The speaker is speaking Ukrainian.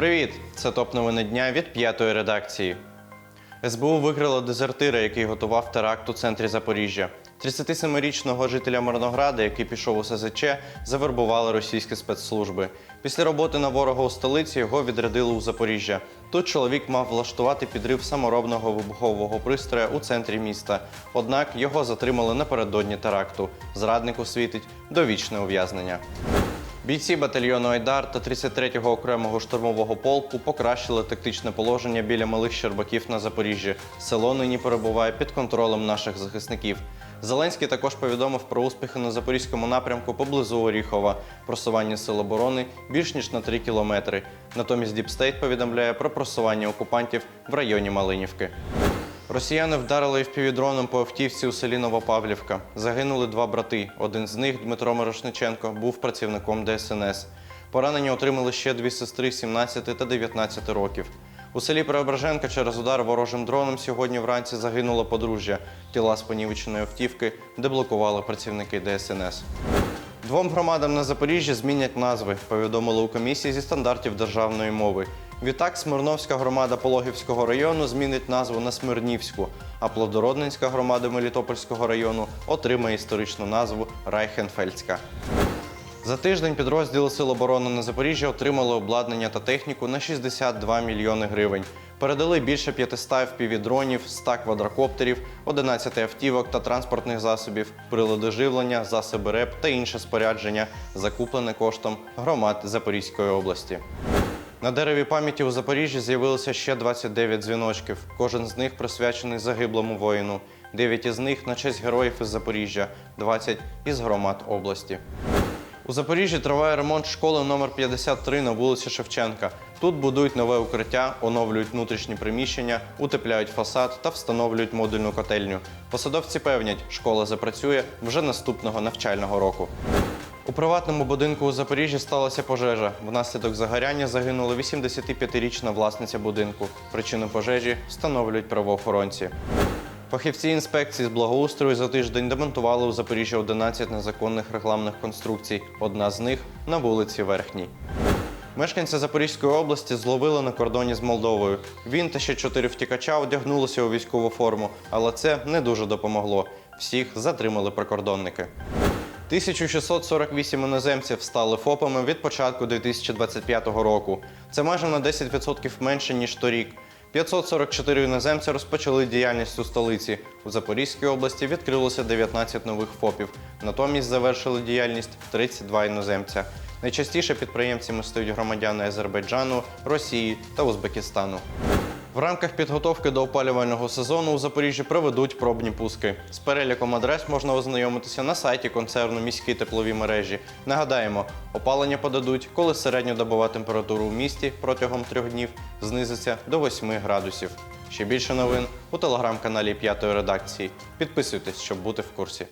Привіт! Це топ новини дня від п'ятої редакції. СБУ викрило дезертира, який готував теракт у центрі Запоріжжя. 37-річного жителя Мирнограда, який пішов у СЗЧ, завербували російські спецслужби. Після роботи на ворога у столиці його відрядили у Запоріжжя. Тут чоловік мав влаштувати підрив саморобного вибухового пристрою у центрі міста. Однак його затримали напередодні теракту. Зраднику світить довічне ув'язнення. Бійці батальйону Айдар та 33-го окремого штурмового полку покращили тактичне положення біля малих Щербаків на Запоріжжі. Село нині перебуває під контролем наших захисників. Зеленський також повідомив про успіхи на запорізькому напрямку поблизу Оріхова. Просування сил оборони більш ніж на 3 кілометри. Натомість Діпстейт повідомляє про просування окупантів в районі Малинівки. Росіяни вдарили впівдроном по автівці у селі Новопавлівка. Загинули два брати. Один з них, Дмитро Мирошниченко, був працівником ДСНС. Поранення отримали ще дві сестри 17 та 19 років. У селі Преображенка через удар ворожим дроном сьогодні вранці загинуло подружжя. Тіла з автівки деблокували працівники ДСНС. Двом громадам на Запоріжжі змінять назви, повідомили у комісії зі стандартів державної мови. Відтак, Смирновська громада Пологівського району змінить назву на Смирнівську, а Плодородненська громада Мелітопольського району отримає історичну назву Райхенфельдська. За тиждень підрозділи Сил оборони на Запоріжжі отримали обладнання та техніку на 62 мільйони гривень. Передали більше 500 впівдронів, 100 квадрокоптерів, 11 автівок та транспортних засобів, прилади живлення, засоби РЕП та інше спорядження, закуплене коштом громад Запорізької області. На дереві пам'яті у Запоріжжі з'явилося ще 29 дзвіночків. Кожен з них присвячений загиблому воїну. Дев'ять із них на честь героїв із Запоріжжя, 20 із громад області. У Запоріжжі триває ремонт школи номер 53 на вулиці Шевченка. Тут будують нове укриття, оновлюють внутрішні приміщення, утепляють фасад та встановлюють модульну котельню. Посадовці певнять, школа запрацює вже наступного навчального року. У приватному будинку у Запоріжжі сталася пожежа. Внаслідок загоряння загинула 85-річна власниця будинку. Причину пожежі встановлюють правоохоронці. Фахівці інспекції з благоустрою за тиждень демонтували у Запоріжжі 11 незаконних рекламних конструкцій. Одна з них на вулиці Верхній. Мешканця Запорізької області зловили на кордоні з Молдовою. Він та ще чотири втікача одягнулися у військову форму, але це не дуже допомогло. Всіх затримали прикордонники. 1648 іноземців стали ФОПами від початку 2025 року. Це майже на 10% менше ніж торік. 544 іноземці розпочали діяльність у столиці. У Запорізькій області відкрилося 19 нових ФОПів. Натомість завершили діяльність 32 іноземця. Найчастіше підприємцями стають громадяни Азербайджану, Росії та Узбекистану. В рамках підготовки до опалювального сезону у Запоріжжі проведуть пробні пуски. З переліком адрес можна ознайомитися на сайті концерну міські теплові мережі. Нагадаємо, опалення подадуть, коли середньодобова температура у місті протягом трьох днів знизиться до 8 градусів. Ще більше новин у телеграм-каналі П'ятої редакції. Підписуйтесь, щоб бути в курсі.